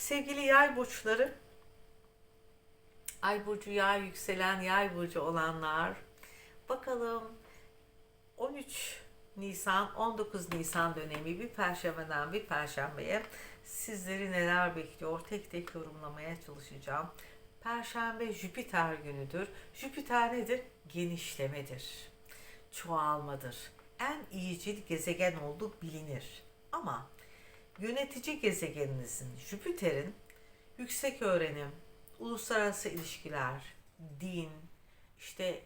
sevgili yay burçları, ay burcu yay yükselen yay burcu olanlar, bakalım 13 Nisan 19 Nisan dönemi bir perşembeden bir perşembeye sizleri neler bekliyor tek tek yorumlamaya çalışacağım. Perşembe Jüpiter günüdür. Jüpiter nedir? Genişlemedir. Çoğalmadır. En iyicil gezegen olduğu bilinir. Ama yönetici gezegeninizin Jüpiter'in yüksek öğrenim, uluslararası ilişkiler, din, işte e,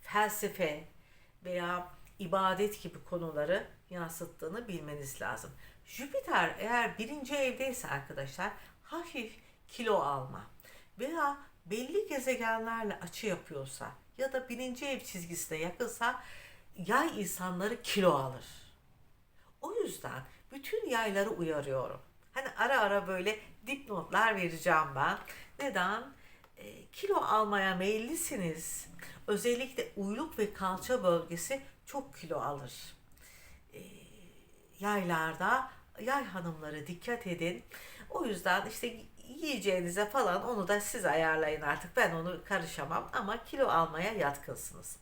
felsefe veya ibadet gibi konuları yansıttığını bilmeniz lazım. Jüpiter eğer birinci evdeyse arkadaşlar hafif kilo alma veya belli gezegenlerle açı yapıyorsa ya da birinci ev çizgisine yakınsa yay insanları kilo alır. O yüzden bütün yayları uyarıyorum. Hani ara ara böyle dipnotlar vereceğim ben. Neden? E, kilo almaya meyillisiniz. Özellikle uyluk ve kalça bölgesi çok kilo alır. E, yaylarda yay hanımları dikkat edin. O yüzden işte yiyeceğinize falan onu da siz ayarlayın artık. Ben onu karışamam ama kilo almaya yatkınsınız.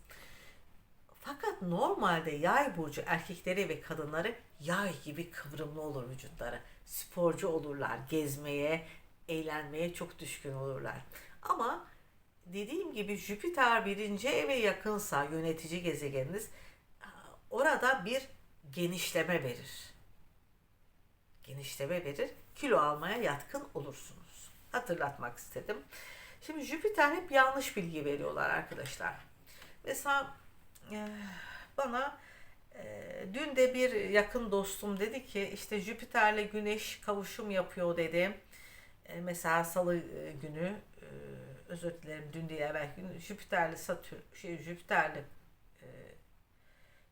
Fakat normalde yay burcu erkekleri ve kadınları yay gibi kıvrımlı olur vücutları. Sporcu olurlar, gezmeye, eğlenmeye çok düşkün olurlar. Ama dediğim gibi Jüpiter birinci eve yakınsa yönetici gezegeniniz orada bir genişleme verir. Genişleme verir, kilo almaya yatkın olursunuz. Hatırlatmak istedim. Şimdi Jüpiter hep yanlış bilgi veriyorlar arkadaşlar. Mesela bana e, dün de bir yakın dostum dedi ki işte Jüpiter'le Güneş kavuşum yapıyor dedi. E, mesela Salı e, günü özür dilerim dün değil evvel gün Jüpiter'le Satürn şey Jüpiter'le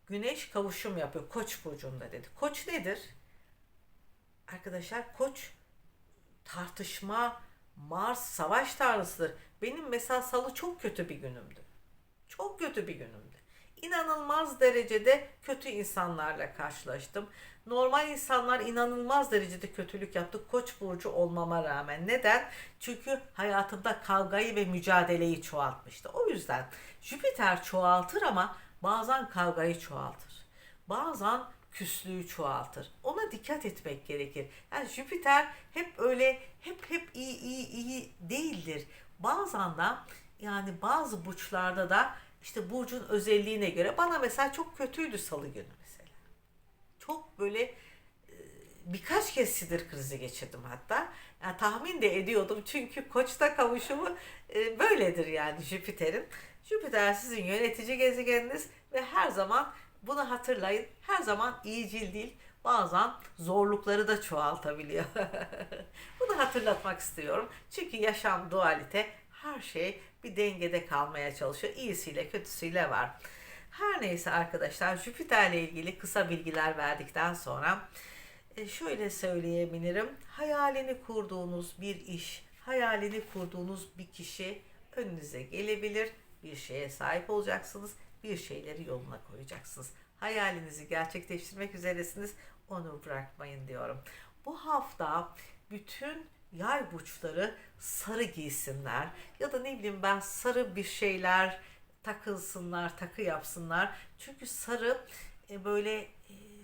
Güneş kavuşum yapıyor Koç burcunda dedi. Koç nedir? Arkadaşlar Koç tartışma, Mars savaş tanrısıdır. Benim mesela Salı çok kötü bir günümdü. Çok kötü bir günümdü. İnanılmaz derecede kötü insanlarla karşılaştım. Normal insanlar inanılmaz derecede kötülük yaptı Koç burcu olmama rağmen. Neden? Çünkü hayatımda kavgayı ve mücadeleyi çoğaltmıştı. O yüzden Jüpiter çoğaltır ama bazen kavgayı çoğaltır. Bazen küslüğü çoğaltır. Ona dikkat etmek gerekir. Yani Jüpiter hep öyle hep hep iyi iyi iyi değildir. Bazen de yani bazı burçlarda da işte burcun özelliğine göre bana mesela çok kötüydü salı günü mesela. Çok böyle e, birkaç kez sinir krizi geçirdim hatta. Yani tahmin de ediyordum çünkü koçta kavuşumu e, böyledir yani Jüpiter'in. Jüpiter sizin yönetici gezegeniniz ve her zaman bunu hatırlayın. Her zaman iyicil değil. Bazen zorlukları da çoğaltabiliyor. Bunu hatırlatmak istiyorum. Çünkü yaşam dualite her şey bir dengede kalmaya çalışıyor. İyisiyle kötüsüyle var. Her neyse arkadaşlar Jüpiter'le ilgili kısa bilgiler verdikten sonra e, şöyle söyleyebilirim. Hayalini kurduğunuz bir iş, hayalini kurduğunuz bir kişi önünüze gelebilir. Bir şeye sahip olacaksınız. Bir şeyleri yoluna koyacaksınız. Hayalinizi gerçekleştirmek üzeresiniz. Onu bırakmayın diyorum. Bu hafta bütün yay burçları sarı giysinler ya da ne bileyim ben sarı bir şeyler takılsınlar, takı yapsınlar. Çünkü sarı e, böyle e,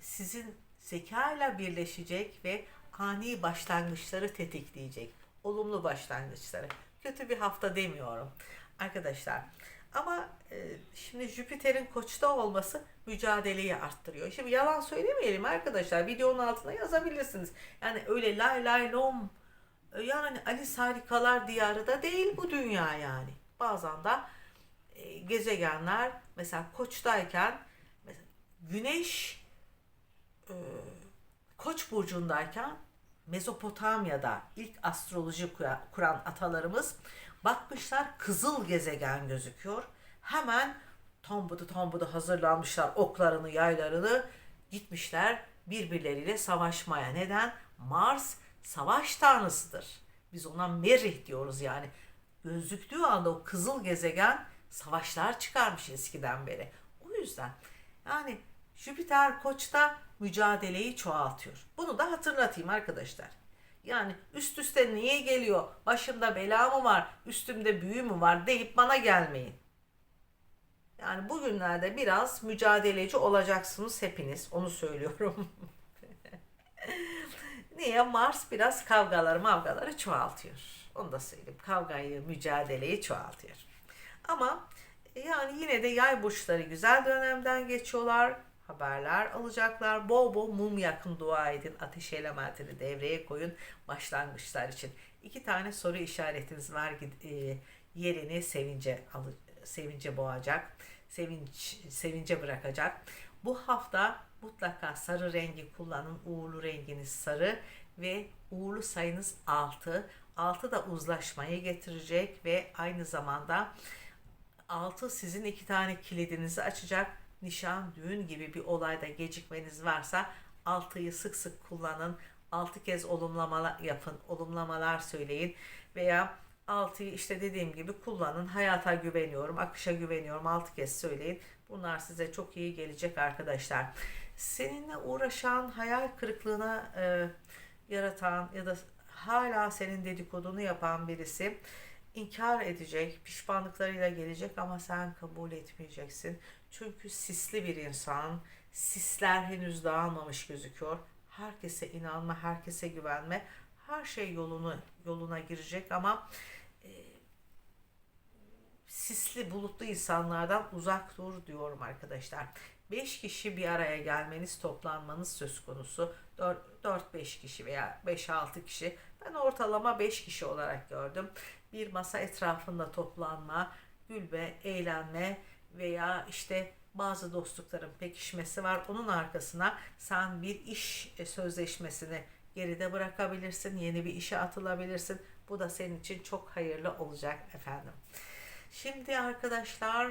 sizin zekayla birleşecek ve ani başlangıçları tetikleyecek. Olumlu başlangıçları. Kötü bir hafta demiyorum. Arkadaşlar ama e, şimdi Jüpiter'in koçta olması mücadeleyi arttırıyor. Şimdi yalan söylemeyelim arkadaşlar. Videonun altına yazabilirsiniz. Yani öyle lay lay lom yani Alice Harikalar Diyarı da değil bu dünya yani. Bazen de e, gezegenler mesela koçtayken mesela güneş e, koç burcundayken Mezopotamya'da ilk astroloji kuran atalarımız bakmışlar kızıl gezegen gözüküyor. Hemen tombudu tombudu hazırlanmışlar oklarını yaylarını gitmişler birbirleriyle savaşmaya. Neden? Mars savaş tanrısıdır. Biz ona Merih diyoruz yani. Gözüktüğü anda o kızıl gezegen savaşlar çıkarmış eskiden beri. O yüzden yani Jüpiter koçta mücadeleyi çoğaltıyor. Bunu da hatırlatayım arkadaşlar. Yani üst üste niye geliyor? Başımda bela mı var? Üstümde büyü mü var? deyip bana gelmeyin. Yani bugünlerde biraz mücadeleci olacaksınız hepiniz. Onu söylüyorum. Niye? Mars biraz kavgaları mavgaları çoğaltıyor. Onu da söyleyeyim. Kavgayı, mücadeleyi çoğaltıyor. Ama yani yine de yay burçları güzel dönemden geçiyorlar. Haberler alacaklar. Bol bol mum yakın dua edin. Ateş elementini devreye koyun başlangıçlar için. İki tane soru işaretiniz var. E, yerini sevince sevince boğacak. Sevinç sevince bırakacak. Bu hafta mutlaka sarı rengi kullanın. Uğurlu renginiz sarı ve uğurlu sayınız 6. 6 da uzlaşmayı getirecek ve aynı zamanda 6 sizin iki tane kilidinizi açacak. Nişan, düğün gibi bir olayda gecikmeniz varsa 6'yı sık sık kullanın. 6 kez olumlamalar yapın, olumlamalar söyleyin veya 6'yı işte dediğim gibi kullanın. Hayata güveniyorum, akışa güveniyorum. 6 kez söyleyin. Bunlar size çok iyi gelecek arkadaşlar. Seninle uğraşan, hayal kırıklığına e, yaratan ya da hala senin dedikodunu yapan birisi inkar edecek, pişmanlıklarıyla gelecek ama sen kabul etmeyeceksin. Çünkü sisli bir insan, sisler henüz dağılmamış gözüküyor. Herkese inanma, herkese güvenme. Her şey yolunu yoluna girecek ama sisli bulutlu insanlardan uzak dur diyorum arkadaşlar. 5 kişi bir araya gelmeniz, toplanmanız söz konusu. 4-5 kişi veya 5-6 kişi. Ben ortalama 5 kişi olarak gördüm. Bir masa etrafında toplanma, gülme, eğlenme veya işte bazı dostlukların pekişmesi var. Onun arkasına sen bir iş sözleşmesini geride bırakabilirsin. Yeni bir işe atılabilirsin. Bu da senin için çok hayırlı olacak efendim. Şimdi arkadaşlar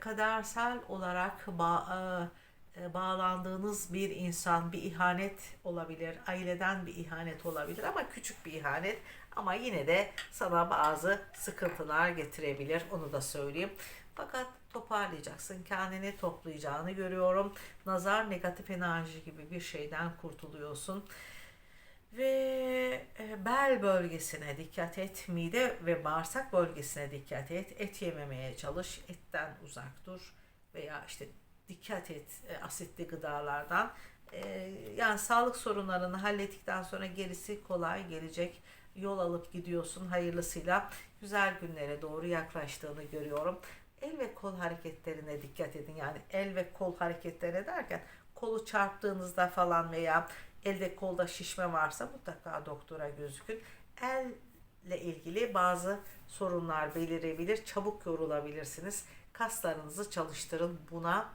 kadersel olarak ba- e, bağlandığınız bir insan bir ihanet olabilir. Aileden bir ihanet olabilir ama küçük bir ihanet ama yine de sana bazı sıkıntılar getirebilir. Onu da söyleyeyim. Fakat toparlayacaksın. Kendini toplayacağını görüyorum. Nazar negatif enerji gibi bir şeyden kurtuluyorsun. Ve e, bel bölgesine dikkat et, mide ve bağırsak bölgesine dikkat et. Et yememeye çalış, etten uzak dur veya işte dikkat et e, asitli gıdalardan. E, yani sağlık sorunlarını hallettikten sonra gerisi kolay gelecek. Yol alıp gidiyorsun hayırlısıyla güzel günlere doğru yaklaştığını görüyorum. El ve kol hareketlerine dikkat edin. Yani el ve kol hareketlerine derken kolu çarptığınızda falan veya elde kolda şişme varsa mutlaka doktora gözükün. Elle ilgili bazı sorunlar belirebilir. Çabuk yorulabilirsiniz. Kaslarınızı çalıştırın. Buna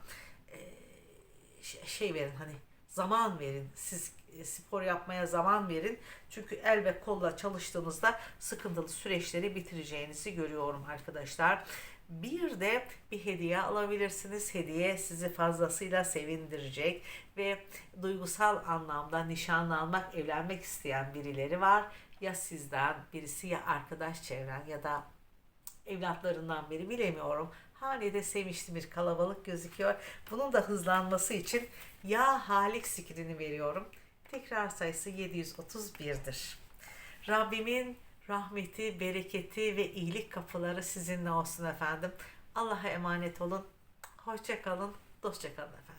şey verin hani zaman verin. Siz e, spor yapmaya zaman verin. Çünkü el ve kolla çalıştığınızda sıkıntılı süreçleri bitireceğinizi görüyorum arkadaşlar. Bir de bir hediye alabilirsiniz. Hediye sizi fazlasıyla sevindirecek ve duygusal anlamda nişanlanmak, evlenmek isteyen birileri var. Ya sizden birisi ya arkadaş çevren ya da evlatlarından biri bilemiyorum. Hanede sevinçli bir kalabalık gözüküyor. Bunun da hızlanması için ya halik zikrini veriyorum. Tekrar sayısı 731'dir. Rabbimin rahmeti, bereketi ve iyilik kapıları sizinle olsun efendim. Allah'a emanet olun. Hoşça kalın, dostça kalın efendim.